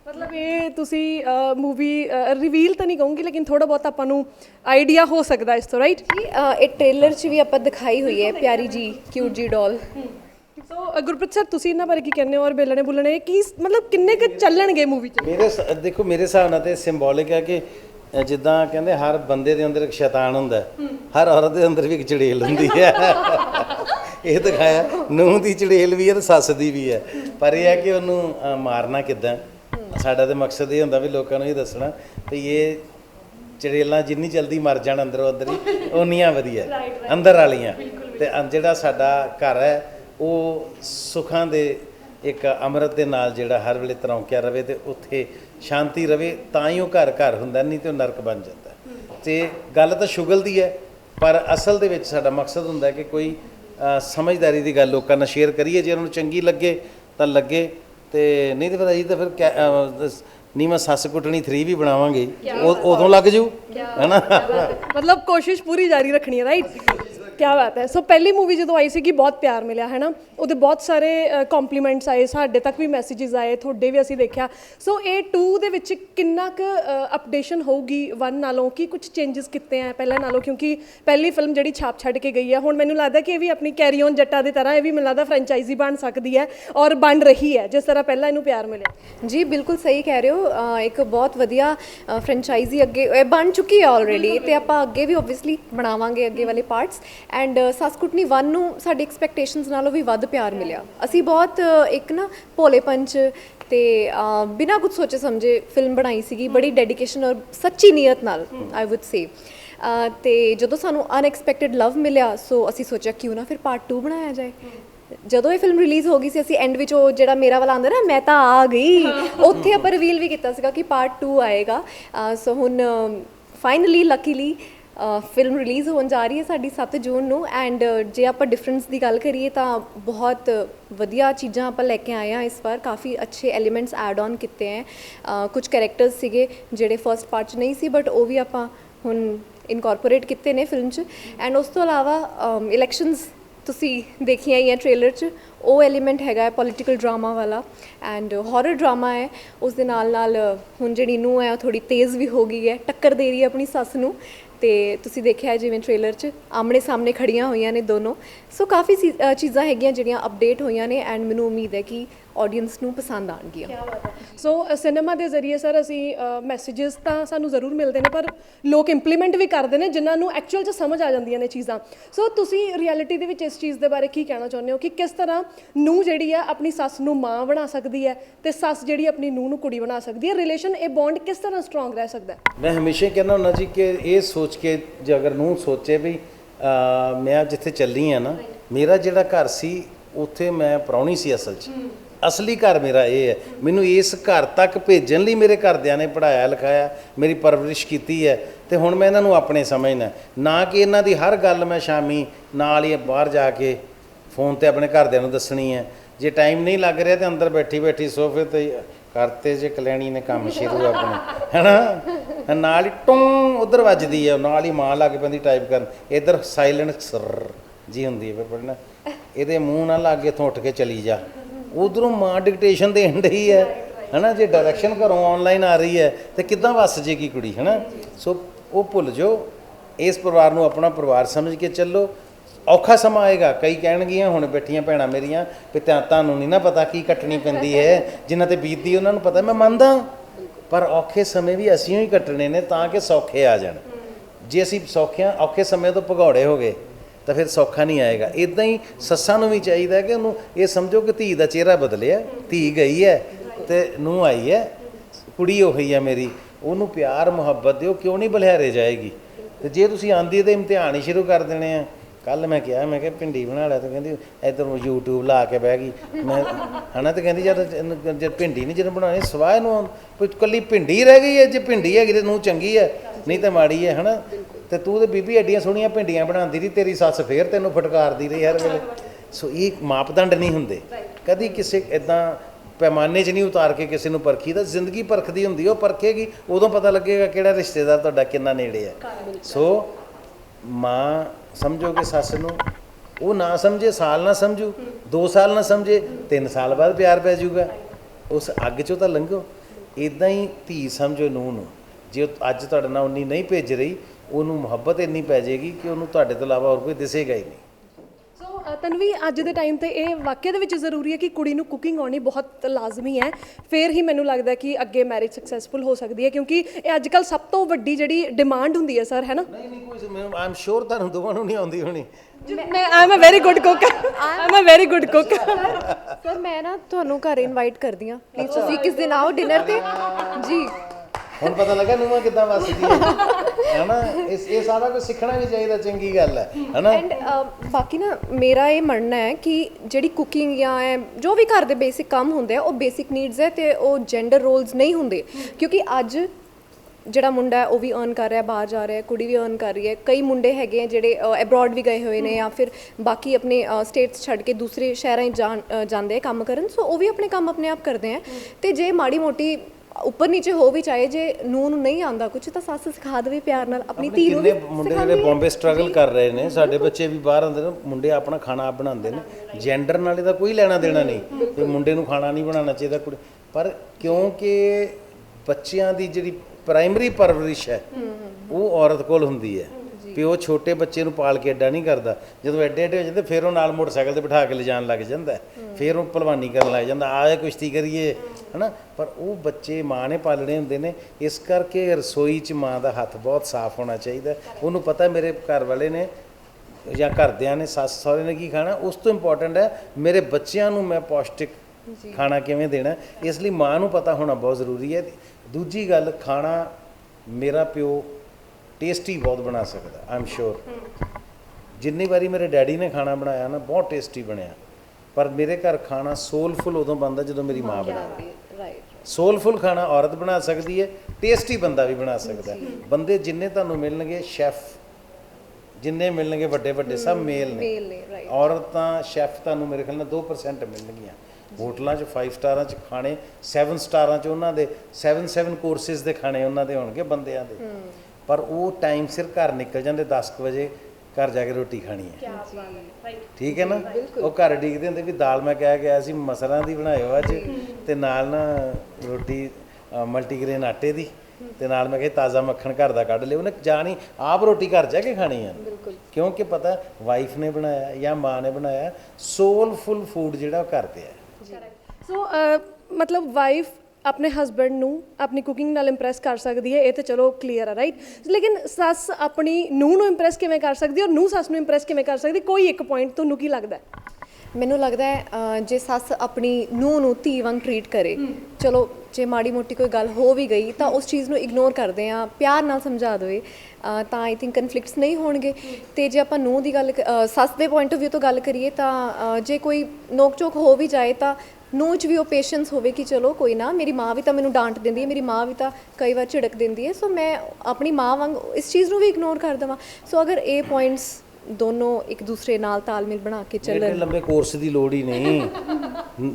ਮਤਲਬ ਇਹ ਤੁਸੀਂ ਮੂਵੀ ਰਿਵੀਲ ਤਾਂ ਨਹੀਂ ਕਹੂੰਗੀ ਲੇਕਿਨ ਥੋੜਾ ਬਹੁਤ ਆਪਾਂ ਨੂੰ ਆਈਡੀਆ ਹੋ ਸਕਦਾ ਇਸ ਤੋਂ ਰਾਈਟ ਜੀ ਇਹ ਟ੍ਰੇਲਰ 'ਚ ਵੀ ਆਪਾਂ ਦਿਖਾਈ ਹੋਈ ਹੈ ਪਿਆਰੀ ਜੀ ਕਿਊਟ ਜੀ ਡਾਲ ਸੋ ਗੁਰਪ੍ਰੀਤ ਸਰ ਤੁਸੀਂ ਇਹਨਾਂ ਬਾਰੇ ਕੀ ਕਹਿੰਦੇ ਹੋ ਔਰ ਬੇਲਣੇ ਬੁੱਲਣੇ ਕੀ ਮਤਲਬ ਕਿੰਨੇ ਕੁ ਚੱਲਣਗੇ ਮੂਵੀ 'ਚ? ਮੇਰੇ ਦੇਖੋ ਮੇਰੇ ਹਿਸਾਬ ਨਾਲ ਤੇ ਸਿੰਬੋਲਿਕ ਹੈ ਕਿ ਜਿੱਦਾਂ ਕਹਿੰਦੇ ਹਰ ਬੰਦੇ ਦੇ ਅੰਦਰ ਇੱਕ ਸ਼ੈਤਾਨ ਹੁੰਦਾ ਹਰ ਔਰਤ ਦੇ ਅੰਦਰ ਵੀ ਇੱਕ ਚੜੇਲ ਹੁੰਦੀ ਹੈ। ਇਹ ਦਿਖਾਇਆ ਨੂੰਹ ਦੀ ਚੜੇਲ ਵੀ ਹੈ ਤੇ ਸੱਸ ਦੀ ਵੀ ਹੈ। ਪਰ ਇਹ ਹੈ ਕਿ ਉਹਨੂੰ ਮਾਰਨਾ ਕਿੱਦਾਂ ਸਾਡਾ ਤੇ ਮਕਸਦ ਇਹ ਹੁੰਦਾ ਵੀ ਲੋਕਾਂ ਨੂੰ ਇਹ ਦੱਸਣਾ ਵੀ ਇਹ ਚੜੇਲਾਂ ਜਿੰਨੀ ਜਲਦੀ ਮਰ ਜਾਣ ਅੰਦਰੋਂ ਅੰਦਰ ਹੀ ਉਨੀਆਂ ਵਧੀਆ। ਅੰਦਰ ਵਾਲੀਆਂ। ਤੇ ਜਿਹੜਾ ਸਾਡਾ ਘਰ ਹੈ ਉਹ ਸੁੱਖਾਂ ਦੇ ਇੱਕ ਅੰਮ੍ਰਿਤ ਦੇ ਨਾਲ ਜਿਹੜਾ ਹਰ ਵੇਲੇ ਤਰੌਂਕਿਆ ਰਵੇ ਤੇ ਉੱਥੇ ਸ਼ਾਂਤੀ ਰਵੇ ਤਾਂ ਹੀ ਉਹ ਘਰ ਘਰ ਹੁੰਦਾ ਨਹੀਂ ਤੇ ਉਹ ਨਰਕ ਬਣ ਜਾਂਦਾ। ਤੇ ਗੱਲ ਤਾਂ ਸ਼ੁਗਲ ਦੀ ਹੈ ਪਰ ਅਸਲ ਦੇ ਵਿੱਚ ਸਾਡਾ ਮਕਸਦ ਹੁੰਦਾ ਕਿ ਕੋਈ ਸਮਝਦਾਰੀ ਦੀ ਗੱਲ ਲੋਕਾਂ ਨਾਲ ਸ਼ੇਅਰ ਕਰੀਏ ਜੇ ਉਹਨਾਂ ਨੂੰ ਚੰਗੀ ਲੱਗੇ ਤਾਂ ਲੱਗੇ। ਤੇ ਨਹੀਂ ਤੇ ਪਤਾ ਜੀ ਤਾਂ ਫਿਰ ਕਿਆ, ਅ, ਨਹੀਂ ਮੈਂ ਸੱਸ ਕੁੱਟਣੀ 3 ਵੀ ਬਣਾਵਾਂਗੇ। ਉਹ ਉਦੋਂ ਲੱਗ ਜੂ ਹੈਨਾ ਮਤਲਬ ਕੋਸ਼ਿਸ਼ ਪੂਰੀ ਜਾਰੀ ਰੱਖਣੀ ਹੈ ਰਾਈਟ ਕੀ ਬਾਤ ਹੈ। ਸੋ ਪਹਿਲੀ ਮੂਵੀ ਜਦੋਂ ਆਈ ਸੀ ਕਿ ਬਹੁਤ ਪਿਆਰ ਮਿਲਿਆ ਹੈ ਨਾ ਉਹਦੇ ਬਹੁਤ ਸਾਰੇ ਕੰਪਲੀਮੈਂਟਸ ਆਏ, ਸਾਡੇ ਤੱਕ ਵੀ ਮੈਸੇजेस ਆਏ, ਤੁਹਾਡੇ ਵੀ ਅਸੀਂ ਦੇਖਿਆ। ਸੋ ਇਹ 2 ਦੇ ਵਿੱਚ ਕਿੰਨਾ ਕੁ ਅਪਡੇਸ਼ਨ ਹੋਊਗੀ 1 ਨਾਲੋਂ? ਕਿ ਕੁਝ ਚੇਂजेस ਕਿਤੇ ਆ ਪਹਿਲਾਂ ਨਾਲੋਂ? ਕਿਉਂਕਿ ਪਹਿਲੀ ਫਿਲਮ ਜਿਹੜੀ ਛਾਪ ਛੱਡ ਕੇ ਗਈ ਹੈ ਹੁਣ ਮੈਨੂੰ ਲੱਗਦਾ ਕਿ ਇਹ ਵੀ ਆਪਣੀ ਕੈਰੀ ਔਨ ਜੱਟਾ ਦੀ ਤਰ੍ਹਾਂ, ਇਹ ਵੀ ਮੈਨੂੰ ਲੱਗਦਾ ਫਰੈਂਚਾਈਜ਼ੀ ਬਣ ਸਕਦੀ ਹੈ ਔਰ ਬਣ ਰਹੀ ਹੈ, ਜਿਸ ਤਰ੍ਹਾਂ ਪਹਿਲਾਂ ਇਹਨੂੰ ਪਿਆਰ ਮਿਲਿਆ। ਜੀ, ਬਿਲਕੁਲ ਸਹੀ ਕਹਿ ਰਹੇ ਹੋ। ਇੱਕ ਬਹੁਤ ਵਧੀਆ ਫਰੈਂਚਾਈਜ਼ੀ ਅੱਗੇ ਬਣ ਚੁੱਕੀ ਹੈ ਆਲਰੇਡੀ ਤੇ ਆਪਾਂ ਅੱਗੇ ਵੀ ਆਬਵੀਅਸਲੀ ਬਣਾਵਾਂਗੇ ਅੱਗੇ ਵਾਲੇ ਪਾਰਟਸ ਐਂਡ ਸਸਕੁਟਨੀ 1 ਨੂੰ ਸਾਡੀ ਐਕਸਪੈਕਟੇਸ਼ਨਸ ਨਾਲੋਂ ਵੀ ਵੱਧ ਪਿਆਰ ਮਿਲਿਆ। ਅਸੀਂ ਬਹੁਤ ਇੱਕ ਨਾ ਭੋਲੇਪਨ 'ਚ ਤੇ ਬਿਨਾਂ ਕੁਝ ਸੋਚੇ ਸਮਝੇ ਫਿਲਮ ਬਣਾਈ ਸੀਗੀ। ਬੜੀ ਡੈਡੀਕੇਸ਼ਨ ਔਰ ਸੱਚੀ ਨੀਅਤ ਨਾਲ ਆਈ ਊਡ ਸੇ ਤੇ ਜਦੋਂ ਸਾਨੂੰ ਅਨਐਕਸਪੈਕਟਿਡ ਲਵ ਮਿਲਿਆ ਸੋ ਅਸੀਂ ਸੋਚਿਆ, ਕਿਉਂ ਨਾ ਫਿਰ ਪਾਰਟ 2 ਬਣਾਇਆ ਜਾਏ। ਜਦੋਂ ਇਹ ਫਿਲਮ ਰਿਲੀਜ਼ ਹੋ ਗਈ ਸੀ, ਅਸੀਂ ਐਂਡ ਵਿੱਚ ਉਹ ਜਿਹੜਾ ਮੇਰਾ ਵਾਲਾ ਆਉਂਦਾ ਨਾ, ਮੈਂ ਤਾਂ ਆ ਗਈ। ਉੱਥੇ ਆਪਾਂ ਰਿਵੀਲ ਵੀ ਕੀਤਾ ਸੀਗਾ ਕਿ ਪਾਰਟ 2 ਆਏਗਾ। ਸੋ ਹੁਣ ਫਾਈਨਲੀ ਲੱਕੀਲੀ ਫਿਲਮ ਰਿਲੀਜ਼ ਹੋਣ ਜਾ ਰਹੀ ਹੈ ਸਾਡੀ 7 ਜੂਨ ਨੂੰ ਐਂਡ ਜੇ ਆਪਾਂ ਡਿਫਰੈਂਸ ਦੀ ਗੱਲ ਕਰੀਏ ਤਾਂ ਬਹੁਤ ਵਧੀਆ ਚੀਜ਼ਾਂ ਆਪਾਂ ਲੈ ਕੇ ਆਏ ਹਾਂ ਇਸ ਵਾਰ। ਕਾਫੀ ਅੱਛੇ ਐਲੀਮੈਂਟਸ ਐਡ ਆਨ ਕੀਤੇ ਹੈ। ਅ, ਕੁਝ ਕੈਰੈਕਟਰਸ ਸੀਗੇ ਜਿਹੜੇ ਫਰਸਟ ਪਾਰਟ 'ਚ ਨਹੀਂ ਸੀ ਬਟ ਉਹ ਵੀ ਆਪਾਂ ਹੁਣ ਇਨਕੋਰਪੋਰੇਟ ਕੀਤੇ ਨੇ ਫਿਲਮ 'ਚ। ਐਂਡ ਉਸ ਤੋਂ ਇਲਾਵਾ ਇਲੈਕਸ਼ਨਸ ਤੁਸੀਂ ਦੇਖੀਆਂ ਹੀ ਹੈ ਟ੍ਰੇਲਰ 'ਚ। ਉਹ ਐਲੀਮੈਂਟ ਹੈਗਾ ਹੈ ਪੋਲਿਟੀਕਲ ਡਰਾਮਾ ਵਾਲਾ। ਐਂਡ ਹਾਰਰ ਡਰਾਮਾ ਹੈ। ਉਸ ਦੇ ਨਾਲ ਨਾਲ ਹੁਣ ਜਿਹੜੀ ਨੂੰ ਹੈ ਉਹ ਥੋੜੀ ਤੇਜ਼ ਵੀ ਹੋ ਗਈ ਹੈ। ਟੱਕਰ ਦੇ ਰਹੀ ਹੈ ਆਪਣੀ ਸੱਸ ਨੂੰ। ਤੇ ਤੁਸੀਂ ਦੇਖਿਆ ਜਿਵੇਂ ਟ੍ਰੇਲਰ 'ਚ ਆਮਣੇ ਸਾਹਮਣੇ ਖੜੀਆਂ ਹੋਈਆਂ ਨੇ ਦੋਨੋਂ। ਸੋ ਕਾਫੀ ਸੀ- ਅ, ਚੀਜ਼ਾਂ ਹੈਗੀਆਂ ਜਿਹੜੀਆਂ ਅਪਡੇਟ ਹੋਈਆਂ ਨੇ ਐਂਡ ਮੈਨੂੰ ਉਮੀਦ ਹੈ ਕਿ ਆਡੀਅנס ਨੂੰ ਪਸੰਦ ਆਣਗੀਆਂ ਸੋ ਸਿਨੇਮਾ ਦੇ ਜ਼ਰੀਏ ਸਰ ਅਸੀਂ ਮੈਸੇजेस ਤਾਂ ਸਾਨੂੰ ਜ਼ਰੂਰ ਮਿਲਦੇ ਨੇ ਪਰ ਲੋਕ ਇੰਪਲੀਮੈਂਟ ਵੀ ਕਰਦੇ ਨੇ ਜਿਨ੍ਹਾਂ ਨੂੰ ਐਕਚੁਅਲ 'ਚ ਸਮਝ ਆ ਜਾਂਦੀਆਂ ਨੇ ਚੀਜ਼ਾਂ। ਸੋ ਤੁਸੀਂ ਰਿਐਲਿਟੀ ਦੇ ਵਿੱਚ ਇਸ ਚੀਜ਼ ਦੇ ਬਾਰੇ ਕੀ ਕਹਿਣਾ ਚਾਹੁੰਦੇ ਹੋ ਕਿ ਕਿਸ ਤਰ੍ਹਾਂ ਨੂੰ ਜਿਹੜੀ ਆ ਆਪਣੀ ਸੱਸ ਨੂੰ ਮਾਂ ਬਣਾ ਸਕਦੀ ਹੈ ਤੇ ਸੱਸ ਜਿਹੜੀ ਆਪਣੀ ਨੂੰ ਨੂੰ ਕੁੜੀ ਬਣਾ ਸਕਦੀ ਹੈ? ਰਿਲੇਸ਼ਨ ਇਹ ਬੌਂਡ ਕਿਸ ਤਰ੍ਹਾਂ ਸਟਰੋਂਗ ਰਹਿ ਸਕਦਾ ਮੈਂ ਹਮੇਸ਼ਾ ਕਹਿੰਦਾ ਹੁੰਦਾ ਜੀ ਕਿ ਇਹ ਸੋਚ ਕੇ ਜੇ ਅਗਰ ਨੂੰ ਸੋਚੇ ਵੀ ਮੈਂ ਜਿੱਥੇ ਚੱਲੀ ਆ ਨਾ ਮੇਰਾ ਜਿਹੜਾ ਘਰ ਸੀ ਉੱਥੇ ਮੈਂ ਪਰੌਣੀ ਸੀ ਅਸਲ 'ਚ। ਅਸਲੀ ਘਰ ਮੇਰਾ ਇਹ ਹੈ। ਮੈਨੂੰ ਇਸ ਘਰ ਤੱਕ ਭੇਜਣ ਲਈ ਮੇਰੇ ਘਰਦਿਆਂ ਨੇ ਪੜਾਇਆ ਲਿਖਾਇਆ, ਮੇਰੀ ਪਰਵਰਿਸ਼ ਕੀਤੀ ਹੈ ਤੇ ਹੁਣ ਮੈਂ ਇਹਨਾਂ ਨੂੰ ਆਪਣੇ ਸਮਝਣਾ ਨਾ ਕਿ ਇਹਨਾਂ ਦੀ ਹਰ ਗੱਲ ਮੈਂ ਸ਼ਾਮੀ ਨਾਲ ਹੀ ਬਾਹਰ ਜਾ ਕੇ ਫੋਨ ਤੇ ਆਪਣੇ ਘਰਦਿਆਂ ਨੂੰ ਦੱਸਣੀ ਹੈ। ਜੇ ਟਾਈਮ ਨਹੀਂ ਲੱਗ ਰਿਹਾ ਤੇ ਅੰਦਰ ਬੈਠੀ ਬੈਠੀ ਸੋਫੇ ਤੇ ਹੀ ਕਰਤੇ ਜੇ ਕਲੈਣੀ ਨੇ ਕੰਮ ਸ਼ੁਰੂ ਆਪਣੇ। ਹੈਨਾ? ਨਾਲ ਹੀ ਟੋਂ ਉਧਰ ਵੱਜਦੀ ਹੈ ਨਾਲ ਹੀ ਮਾਂ ਲੱਗ ਪੈਂਦੀ ਟਾਈਪ ਕਰਨ। ਇਧਰ ਸਾਇਲੈਂਟ ਸਰ ਜੀ ਹੁੰਦੀ ਹੈ ਪੜਨਾ ਇਹਦੇ ਮੂੰਹ ਨਾਲ ਲਾਗੇ ਤੋਂ ਉੱਠ ਕੇ ਚਲੀ ਜਾ। ਉਧਰੋਂ ਮਾਂ ਡਿਕਟੇਸ਼ਨ ਦੇਣ ਡਈ ਹੈ। ਹੈਨਾ ਜੇ ਡਾਇਰੈਕਸ਼ਨ ਘਰੋਂ ਆਨਲਾਈਨ ਆ ਰਹੀ ਹੈ ਤੇ ਕਿੱਦਾਂ ਵੱਸ ਜੇਗੀ ਕੁੜੀ ਹੈਨਾ? ਸੋ ਉਹ ਭੁੱਲ ਜਾਓ ਇਸ ਪਰਿਵਾਰ ਨੂੰ ਆਪਣਾ ਪਰਿਵਾਰ ਸਮਝ ਕੇ ਚੱਲੋ। ਔਖਾ ਸਮਾਂ ਆਏਗਾ ਕਈ ਕਹਿਣਗੀਆਂ ਹੁਣ ਬੈਠੀਆਂ ਭੈਣਾਂ ਮੇਰੀਆਂ ਵੀ ਤਾਂ ਤੁਹਾਨੂੰ ਨਹੀਂ ਨਾ ਪਤਾ ਕੀ ਕੱਟਣੀ ਪੈਂਦੀ ਹੈ ਜਿਨ੍ਹਾਂ ਤੇ ਬੀਤਦੀ ਉਹਨਾਂ ਨੂੰ ਪਤਾ ਮੈਂ ਮੰਨਦਾ। ਪਰ ਔਖੇ ਸਮੇਂ ਵੀ ਅਸੀਂ ਹੀ ਕੱਟਣੇ ਨੇ ਤਾਂ ਕਿ ਸੌਖੇ ਆ ਜਾਣ। ਜੇ ਅਸੀਂ ਸੌਖਿਆਂ ਔਖੇ ਸਮੇਂ ਤੋਂ ਭਗੌੜੇ ਹੋ ਗਏ। ਤਾਂ ਫਿਰ ਸੌਖਾ ਨਹੀਂ ਆਏਗਾ। ਇਦਾਂ ਹੀ ਸੱਸਾਂ ਨੂੰ ਵੀ ਚਾਹੀਦਾ ਕਿ ਉਹਨੂੰ ਇਹ ਸਮਝੋ ਕਿ ਧੀ ਦਾ ਚਿਹਰਾ ਬਦਲਿਆ, ਧੀ ਗਈ ਹੈ ਤੇ ਨੂੰ ਆਈ ਹੈ, ਕੁੜੀ ਉਹੀ ਹੈ ਮੇਰੀ, ਉਹਨੂੰ ਪਿਆਰ, ਮੁਹੱਬਤ ਦਿਓ, ਕਿਉਂ ਨਹੀਂ ਬਲਿਹਾਰੇ ਜਾਏਗੀ? ਤੇ ਜੇ ਤੁਸੀਂ ਆਂਦੀ ਤੇ ਇਮਤਿਹਾਨ ਹੀ ਸ਼ੁਰੂ ਕਰ ਦੇਣੇ ਆ। ਕੱਲ ਮੈਂ ਕਿਹਾ ਮੈਂ ਕਿਹਾ ਭਿੰਡੀ ਬਣਾ ਲੈ ਤਾਂ ਕਹਿੰਦੀ, ਇਧਰ ਨੂੰ YouTube ਲਾ ਕੇ ਬਹਿ ਗਈ। ਮੈਂ ਹਨਾ ਤੇ ਕਹਿੰਦੀ, ਜਦ ਇਹਨੂੰ- ਜਦ ਭਿੰਡੀ ਨਹੀਂ ਜਦੋਂ ਬਣਾਉਣੀ, ਸਵਾਹ ਨੂੰ ਕੋਈ ਕੱਲੀ ਭਿੰਡੀ ਰਹਿ ਗਈ ਹੈ, ਜੇ ਭਿੰਡੀ ਹੈਗੀ ਤੇ ਨੂੰ ਚੰਗੀ ਹੈ, ਨਹੀਂ ਤਾਂ ਮਾੜੀ ਹੈ, ਹਨਾ? ਤੇ ਤੂੰ ਤੇ ਬੀਬੀ ਐਡੀਆਂ ਸੋਹਣੀਆਂ ਭਿੰਡੀਆਂ ਬਣਾਉਂਦੀ ਰਹੀ, ਤੇਰੀ ਸੱਸ ਫੇਰ ਤੈਨੂੰ ਫਟਕਾਰਦੀ ਰਹੀ ਹਰ ਵੇਲੇ। ਸੋ ਇਹ ਮਾਪਦੰਡ ਨਹੀਂ ਹੁੰਦੇ। ਕਦੀ ਕਿਸੇ ਇਦਾਂ ਪੈਮਾਨੇ 'ਚ ਨਹੀਂ ਉਤਾਰ ਕੇ ਕਿਸੇ ਨੂੰ ਪਰਖੀ ਦਾ, ਜ਼ਿੰਦਗੀ ਪਰਖਦੀ ਹੁੰਦੀ ਉਹ ਪਰਖੇਗੀ, ਉਦੋਂ ਪਤਾ ਲੱਗੇਗਾ ਕਿਹੜਾ ਰਿਸ਼ਤੇਦਾਰ ਤੁਹਾਡਾ ਕਿੰਨਾ ਨੇੜੇ ਹੈ ਸੋ ਮਾਂ ਸਮਝੋਗੇ ਸੱਸ ਨੂੰ ਉਹ ਨਾ ਸਮਝੇ, ਸਾਲ ਨਾ ਸਮਝੂ 2 ਸਾਲ ਨਾ ਸਮਝੇ 3 ਸਾਲ ਬਾਅਦ ਪਿਆਰ ਪੈ ਜਾਊਗਾ। ਉਸ ਅੱਗ 'ਚੋਂ ਤਾਂ ਲੰਘੋ। ਇਦਾਂ ਹੀ ਧੀ ਸਮਝੋ ਨੂੰ ਨੂੰ। ਜੇ ਉਹ ਅੱਜ ਤੁਹਾਡੇ ਨਾਲ ਉਨੀ ਨਹੀਂ ਭੇਜ ਰਹੀ ਉਹਨੂੰ ਮੁਹੱਬਤ ਇੰਨੀ ਪੈ ਜਾਏਗੀ ਕਿ ਉਹਨੂੰ ਤੁਹਾਡੇ ਤੋਂ ਇਲਾਵਾ ਹੋਰ ਕੋਈ ਦਿਸੇਗਾ ਹੀ ਨਹੀਂ। ਸੋ ਤਨਵੀ ਅੱਜ ਦੇ ਟਾਈਮ ਤੇ ਇਹ ਵਾਕਿਆ ਦੇ ਵਿੱਚ ਜ਼ਰੂਰੀ ਹੈ ਕਿ ਕੁੜੀ ਨੂੰ ਕੁਕਿੰਗ ਆਉਣੀ ਬਹੁਤ ਲਾਜ਼ਮੀ ਹੈ। ਫਿਰ ਹੀ ਮੈਨੂੰ ਲੱਗਦਾ ਕਿ ਅੱਗੇ ਮੈਰਿਜ ਸਕਸੈਸਫੁਲ ਹੋ ਸਕਦੀ ਹੈ ਕਿਉਂਕਿ ਇਹ ਅੱਜ ਕੱਲ ਸਭ ਤੋਂ ਵੱਡੀ ਜਿਹੜੀ ਡਿਮਾਂਡ ਹੁੰਦੀ ਹੈ ਸਰ ਹੈ ਨਾ? ਨਹੀਂ ਨਹੀਂ ਕੋਈ ਮੈਨੂੰ ਆਮ ਸ਼ੋਰ ਤੁਹਾਨੂੰ ਦੋਵਾਂ ਨੂੰ ਨਹੀਂ ਆਉਂਦੀ ਹੋਣੀ। ਮੈਂ I am a very good cook I am a very good cook sir ਮੈਂ ਨਾ ਤੁਹਾਨੂੰ ਘਰ ਇਨਵਾਈਟ ਕਰਦੀ ਹਾਂ। ਪਲੀਜ਼ ਤੁਸੀਂ ਕਿਸ ਦਿਨ ਆਓ ਡਿਨਰ ਤੇ? ਜੀ। ਹੁਣ ਪਤਾ ਲੱਗਾ ਨੂੰਹਾਂ ਕਿੱਦਾਂ ਵੱਸਦੀ ਹੈ। ਹਨਾ, ਇਸ, ਇਹ ਸਾਰਾ ਕੁਝ ਸਿੱਖਣਾ ਵੀ ਚਾਹੀਦਾ, ਚੰਗੀ ਗੱਲ ਹੈ, ਹਨਾ? ਐਂਡ ਬਾਕੀ ਨਾ ਮੇਰਾ ਇਹ ਮੰਨਣਾ ਹੈ ਕਿ ਜਿਹੜੀ ਕੁਕਿੰਗ ਜਾਂ ਇਹ ਜੋ ਵੀ ਘਰ ਦੇ ਬੇਸਿਕ ਕੰਮ ਹੁੰਦੇ ਆ, ਉਹ ਬੇਸਿਕ ਨੀਡਸ ਹੈ ਤੇ ਉਹ ਜੈਂਡਰ ਰੋਲਸ ਨਹੀਂ ਹੁੰਦੇ। ਕਿਉਂਕਿ ਅੱਜ ਜਿਹੜਾ ਮੁੰਡਾ ਹੈ, ਉਹ ਵੀ ਅਰਨ ਕਰ ਰਿਹਾ, ਬਾਹਰ ਜਾ ਰਿਹਾ, ਕੁੜੀ ਵੀ ਅਰਨ ਕਰ ਰਹੀ ਹੈ। ਕਈ ਮੁੰਡੇ ਹੈਗੇ ਆ ਜਿਹੜੇ ਅਬਰੋਡ ਵੀ ਗਏ ਹੋਏ ਨੇ ਜਾਂ ਫਿਰ ਬਾਕੀ ਆਪਣੇ ਸਟੇਟਸ ਛੱਡ ਕੇ ਦੂਸਰੇ ਸ਼ਹਿਰਾਂ 'ਚ ਜਾਣ- ਜਾਂਦੇ ਆ ਕੰਮ ਕਰਨ, ਸੋ ਉਹ ਵੀ ਆਪਣੇ ਕੰਮ ਆਪਣੇ ਆਪ ਕਰਦੇ ਆ। ਤੇ ਜੇ ਮਾੜੀ ਮੋਟੀ ਉੱਪਰ ਨੀਚੇ ਹੋ ਵੀ ਚਾਹੇ ਜੇ ਨੂੰ ਨੂੰ ਨਹੀਂ ਆਉਂਦਾ ਕੁਝ ਤਾਂ ਸੱਸ ਸਿਖਾ ਦੇਵੇ ਪਿਆਰ ਨਾਲ ਆਪਣੀ ਧੀ ਨੂੰ ਕਿੰਨੇ ਮੁੰਡੇ ਜਿਹੜੇ ਬੰਬੇ ਸਟਰਗਲ ਕਰ ਰਹੇ ਨੇ ਸਾਡੇ ਬੱਚੇ ਵੀ ਬਾਹਰ ਆਉਂਦੇ ਨੇ ਮੁੰਡੇ ਆਪਣਾ ਖਾਣਾ ਆਪ ਬਣਾਉਂਦੇ ਨੇ। ਜੈਂਡਰ ਨਾਲ ਇਹਦਾ ਕੋਈ ਲੈਣਾ ਦੇਣਾ ਨਹੀਂ। ਕਿ ਮੁੰਡੇ ਨੂੰ ਖਾਣਾ ਨਹੀਂ ਬਣਾਉਣਾ ਚਾਹੀਦਾ ਕੁੜੀ ਪਰ ਕਿਉਂਕਿ ਬੱਚਿਆਂ ਦੀ ਜਿਹੜੀ ਪ੍ਰਾਇਮਰੀ ਪਰਵਰਿਸ਼ ਹੈ। ਉਹ ਔਰਤ ਕੋਲ ਹੁੰਦੀ ਹੈ। ਪਿਓ ਛੋਟੇ ਬੱਚੇ ਨੂੰ ਪਾਲ ਕੇ ਐਡਾ ਨਹੀਂ ਕਰਦਾ। ਜਦੋਂ ਐਡੇ ਐਡੇ ਹੋ ਜਾਂਦੇ ਫਿਰ ਉਹ ਨਾਲ ਮੋਟਰਸਾਈਕਲ ਤੇ ਬਿਠਾ ਕੇ ਲਿਜਾਣ ਲੱਗ ਜਾਂਦਾ। ਫਿਰ ਉਹ ਭਲਵਾਨੀ ਕਰਨ ਲੱਗ ਜਾਂਦਾ। ਆਏ ਕੁਸ਼ਤੀ ਕਰੀਏ ਹਨਾ? ਪਰ ਉਹ ਬੱਚੇ ਮਾਂ ਨੇ ਪਾਲਣੇ ਹੁੰਦੇ ਨੇ। ਇਸ ਕਰਕੇ ਰਸੋਈ 'ਚ ਮਾਂ ਦਾ ਹੱਥ ਬਹੁਤ ਸਾਫ਼ ਹੋਣਾ ਚਾਹੀਦਾ। ਉਹਨੂੰ ਪਤਾ ਮੇਰੇ ਘਰ ਵਾਲੇ ਨੇ ਜਾਂ ਘਰਦਿਆਂ ਨੇ ਸੱਸ ਸਹੁਰੇ ਨੇ ਕੀ ਖਾਣਾ? ਉਸ ਤੋਂ ਇੰਪੋਰਟੈਂਟ ਹੈ ਮੇਰੇ ਬੱਚਿਆਂ ਨੂੰ ਮੈਂ ਪੌਸ਼ਟਿਕ ਖਾਣਾ ਕਿਵੇਂ ਦੇਣਾ। ਇਸ ਲਈ ਮਾਂ ਨੂੰ ਪਤਾ ਹੋਣਾ ਬਹੁਤ ਜ਼ਰੂਰੀ ਹੈ। ਦੂਜੀ ਗੱਲ ਖਾਣਾ ਮੇਰਾ ਪਿਓ ਟੇਸਟੀ ਬਹੁਤ ਬਣਾ ਸਕਦਾ ਆਮ ਸ਼ੋਰ ਜਿੰਨੀ ਵਾਰੀ ਮੇਰੇ ਡੈਡੀ ਨੇ ਖਾਣਾ ਬਣਾਇਆ ਨਾ ਬਹੁਤ ਟੇਸਟੀ ਬਣਿਆ। ਪਰ ਮੇਰੇ ਘਰ ਖਾਣਾ ਸੋਲਫੁਲ ਉਦੋਂ ਬਣਦਾ ਜਦੋਂ ਮੇਰੀ ਮਾਂ ਬਣਾਉਂਦੀ ਰਾਈਟ ਸੋਲਫੁਲ ਖਾਣਾ ਔਰਤ ਬਣਾ ਸਕਦੀ ਹੈ ਟੇਸਟੀ ਬੰਦਾ ਵੀ ਬਣਾ ਸਕਦਾ। ਹੈ ਬੰਦੇ ਜਿੰਨੇ ਤੁਹਾਨੂੰ ਮਿਲਣਗੇ ਸ਼ੈਫ ਜਿੰਨੇ ਮਿਲਣਗੇ ਵੱਡੇ ਵੱਡੇ ਸਭ ਮੇਲ ਨੇ। ਔਰਤਾਂ ਸ਼ੈਫ ਤੁਹਾਨੂੰ ਮੇਰੇ ਖਿਆਲ ਨਾਲ 2% ਮਿਲਣਗੀਆਂ। ਹੋਟਲਾਂ 'ਚ 5 ਸਟਾਰਾਂ 'ਚ ਖਾਣੇ 7 ਸਟਾਰਾਂ 'ਚ ਉਹਨਾਂ ਦੇ 7 7 ਕੋਰਸਿਸ ਦੇ ਖਾਣੇ ਉਹਨਾਂ ਦੇ ਹੋਣਗੇ ਬੰਦਿਆਂ ਦੇ। ਪਰ ਉਹ ਟਾਈਮ ਸਿਰ ਘਰ ਨਿਕਲ ਜਾਂਦੇ 10 ਕੁ ਵਜੇ ਘਰ ਜਾ ਕੇ ਰੋਟੀ ਖਾਣੀ ਹੈ। ਠੀਕ ਹੈ ਨਾ? ਉਹ ਘਰ ਡੀਕਦੇ ਹੁੰਦੇ ਵੀ ਦਾਲ ਮੈਂ ਕਹਿ ਗਿਆ ਸੀ ਮਸਰਾਂ ਦੀ ਬਣਾਇਓ ਅੱਜ ਤੇ ਨਾਲ ਨਾ ਰੋਟੀ ਮਲਟੀਗ੍ਰੇਨ ਆਟੇ ਦੀ ਤੇ ਨਾਲ ਮੈਂ ਕਿਹਾ ਤਾਜ਼ਾ ਮੱਖਣ ਘਰ ਦਾ ਕੱਢ ਲਿਓ। ਉਹਨੇ ਜਾਣੀ ਆਪ ਰੋਟੀ ਘਰ ਜਾ ਕੇ ਖਾਣੀ ਆ। ਕਿਉਂਕਿ ਪਤਾ ਵਾਈਫ ਨੇ ਬਣਾਇਆ ਜਾਂ ਮਾਂ ਨੇ ਬਣਾਇਆ ਸੋਲਫੁਲ ਫੂਡ ਜਿਹੜਾ ਉਹ ਕਰਦੇ ਆ ਸੋ ਮਤਲਬ ਵਾਈਫ ਆਪਣੇ ਹਸਬੰਡ ਨੂੰ ਆਪਣੀ ਕੁਕਿੰਗ ਨਾਲ ਇੰਪ੍ਰੈਸ ਕਰ ਸਕਦੀ ਹੈ ਇਹ ਤਾਂ ਚਲੋ ਕਲੀਅਰ ਹੈ ਰਾਈਟ ਲੇਕਿਨ ਸੱਸ ਆਪਣੀ ਨੂੰਹ ਨੂੰ ਇੰਪ੍ਰੈਸ ਕਿਵੇਂ ਕਰ ਸਕਦੀ ਹੈ ਔਰ ਨੂੰਹ ਸੱਸ ਨੂੰ ਇੰਪ੍ਰੈਸ ਕਿਵੇਂ ਕਰ ਸਕਦੀ? ਕੋਈ ਇੱਕ ਪੁਆਇੰਟ ਤੁਹਾਨੂੰ ਕੀ ਲੱਗਦਾ ਮੈਨੂੰ ਲੱਗਦਾ ਹੈ ਜੇ ਸੱਸ ਆਪਣੀ ਨੂੰਹ ਨੂੰ ਧੀ ਵਾਂਗ ਟਰੀਟ ਕਰੇ ਚਲੋ ਜੇ ਮਾੜੀ ਮੋਟੀ ਕੋਈ ਗੱਲ ਹੋ ਵੀ ਗਈ ਤਾਂ ਉਸ ਚੀਜ਼ ਨੂੰ ਇਗਨੋਰ ਕਰਦੇ ਆ ਪਿਆਰ ਨਾਲ ਸਮਝਾ ਦੇਵੇ ਤਾਂ ਆਈ ਥਿੰਕ ਕਨਫਲਿਕਟਸ ਨਹੀਂ ਹੋਣਗੇ। ਤੇ ਜੇ ਆਪਾਂ ਨੂੰਹ ਦੀ ਗੱਲ ਸੱਸ ਦੇ ਪੁਆਇੰਟ ਆਫ View ਤੋਂ ਗੱਲ ਕਰੀਏ ਤਾਂ ਜੇ ਕੋਈ ਨੋਕ ਝੋਕ ਹੋ ਵੀ ਜਾਏ ਤਾਂ ਨੂੰਹ 'ਚ ਵੀ ਉਹ ਪੇਸ਼ੈਂਸ ਹੋਵੇ ਕਿ ਚਲੋ ਕੋਈ ਨਾ ਮੇਰੀ ਮਾਂ ਵੀ ਤਾਂ ਮੈਨੂੰ ਡਾਂਟ ਦਿੰਦੀ ਹੈ ਮੇਰੀ ਮਾਂ ਵੀ ਤਾਂ ਕਈ ਵਾਰ ਝਿੜਕ ਦਿੰਦੀ ਹੈ ਸੋ ਮੈਂ ਆਪਣੀ ਮਾਂ ਵਾਂਗ ਇਸ ਚੀਜ਼ ਨੂੰ ਵੀ ਇਗਨੋਰ ਕਰ ਦੇਵਾਂ। ਸੋ ਅਗਰ ਇਹ ਪੁਆਇੰਟਸ ਦੋਨੋਂ ਇੱਕ ਦੂਸਰੇ ਨਾਲ ਤਾਲਮੇਲ ਬਣਾ ਕੇ ਚੱਲਣ ਲੰਬੇ ਕੋਰਸ ਦੀ ਲੋੜ ਹੀ ਨਹੀਂ।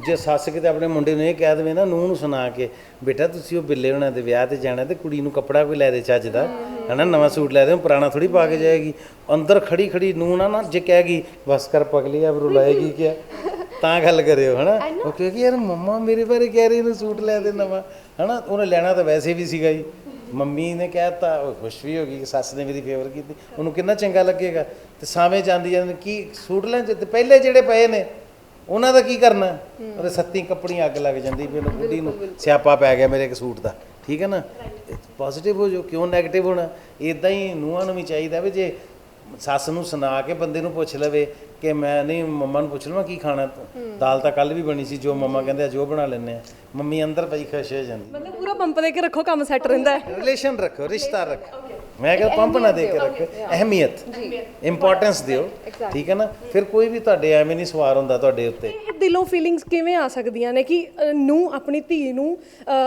ਜੇ ਸੱਸ ਕਿਤੇ ਆਪਣੇ ਮੁੰਡੇ ਨੂੰ ਇਹ ਕਹਿ ਦੇਵੇ ਨਾ ਨੂੰਹ ਨੂੰ ਸੁਣਾ ਕੇ ਬੇਟਾ ਤੁਸੀਂ ਉਹ ਬਿੱਲੇ ਉਹਨਾਂ ਦੇ ਵਿਆਹ ਤੇ ਜਾਣਾ ਤੇ ਕੁੜੀ ਨੂੰ ਕੱਪੜਾ ਕੋਈ ਲੈ ਦੇ ਚੱਜ ਦਾ ਹਨਾ ਨਵਾਂ ਸੂਟ ਲੈ ਦੇ ਪੁਰਾਣਾ ਥੋੜੀ ਪਾ ਕੇ ਜਾਏਗੀ। ਅੰਦਰ ਖੜੀ ਖੜੀ ਨੂੰਹ ਨਾ ਨਾ ਜੇ ਕਹੇਗੀ ਬਸ ਕਰ ਪਗਲੀ ਆ ਰੁਲਾਏਗੀ ਕਿਆ? ਤਾਂ ਗੱਲ ਕਰਿਓ ਹਨਾ? ਉਹ ਕਹੇਗੀ ਯਾਰ ਮੰਮਾ ਮੇਰੇ ਬਾਰੇ ਕਹਿ ਰਹੀ ਨੇ ਸੂਟ ਲੈ ਦੇ ਨਵਾਂ। ਹਨਾ? ਉਹਨੇ ਲੈਣਾ ਤਾਂ ਵੈਸੇ ਵੀ ਸੀਗਾ ਜੀ। ਮੰਮੀ ਨੇ ਕਹਿਤਾ ਉਹ ਖੁਸ਼ ਵੀ ਹੋ ਗਈ ਕਿ ਸੱਸ ਨੇ ਮੇਰੀ ਫੇਵਰ ਕੀਤੀ। ਉਹਨੂੰ ਕਿੰਨਾ ਚੰਗਾ ਲੱਗੇਗਾ। ਤੇ ਸਾਵੇਂ ਜਾਂਦੀ ਜਾਂਦੀ ਕੀ ਸੂਟ ਲੈਣ ਤੇ ਪਹਿਲੇ ਜਿਹੜੇ ਪਏ ਨੇ ਉਹਨਾਂ ਦਾ ਕੀ ਕਰਨਾ? ਉਹਦੇ ਸੱਤੀ ਕੱਪੜੀਆਂ ਅੱਗ ਲੱਗ ਜਾਂਦੀ ਵੀ ਉਹਨੂੰ ਬੁੱਢੀ ਨੂੰ। ਸਿਆਪਾ ਪੈ ਗਿਆ ਮੇਰੇ ਇੱਕ ਸੂਟ ਦਾ। ਠੀਕ ਹੈ ਨਾ? ਪੋਜ਼ਿਟਿਵ ਹੋ ਜਾਓ। ਕਿਉਂ 네ਗੇਟਿਵ ਹੋਣਾ? ਇਦਾਂ ਹੀ ਨੂੰਹਾਂ ਨੂੰ ਵੀ ਚਾਹੀਦਾ ਵੀ ਜੇ ਸੱਸ ਨੂੰ ਸੁਣਾ ਕੇ ਬੰਦੇ ਨੂੰ ਪੁੱਛ ਲਵੇ ਕਿ ਮੈਂ ਨਹੀਂ ਮੰਮਾ ਨੂੰ ਪੁੱਛ ਲਵਾਂ ਕੀ ਖਾਣਾ ਤੂੰ? ਦਾਲ ਤਾਂ ਕੱਲ ਵੀ ਬਣੀ ਸੀ ਜੋ ਮੰਮਾ ਕਹਿੰਦੇ ਅੱਜ ਉਹ ਬਣਾ ਲੈਂਦੇ ਆ। ਮੰਮੀ ਅੰਦਰ ਪਈ ਖੁਸ਼ ਹੋ ਜਾਂਦੀ। ਮਤਲਬ ਪੂਰਾ ਪੰਪ ਦੇ ਕੇ ਰੱਖੋ ਕੰਮ ਸੈੱਟ ਰਹਿੰਦਾ ਹੈ। ਰਿਲੇਸ਼ਨ ਰੱਖੋ ਰਿਸ਼ਤਾ ਰੱਖੋ। ਮੈਂ ਕਹਿੰਦਾ ਪੰਪ ਨਾ ਦੇ ਕੇ ਰੱਖੋ। ਅਹਿਮੀਅਤ ਇੰਪੋਰਟੈਂਸ ਦਿਓ ਠੀਕ ਹੈ ਨਾ? ਫਿਰ ਕੋਈ ਵੀ ਤੁਹਾਡੇ ਐਵੇਂ ਨਹੀਂ ਸਵਾਰ ਹੁੰਦਾ ਤੁਹਾਡੇ ਉੱਤੇ। ਦਿਲੋਂ ਫੀਲਿੰਗਸ ਕਿਵੇਂ ਆ ਸਕਦੀਆਂ ਨੇ ਕਿ ਨੂੰ ਆਪਣੀ ਧੀ ਨੂੰ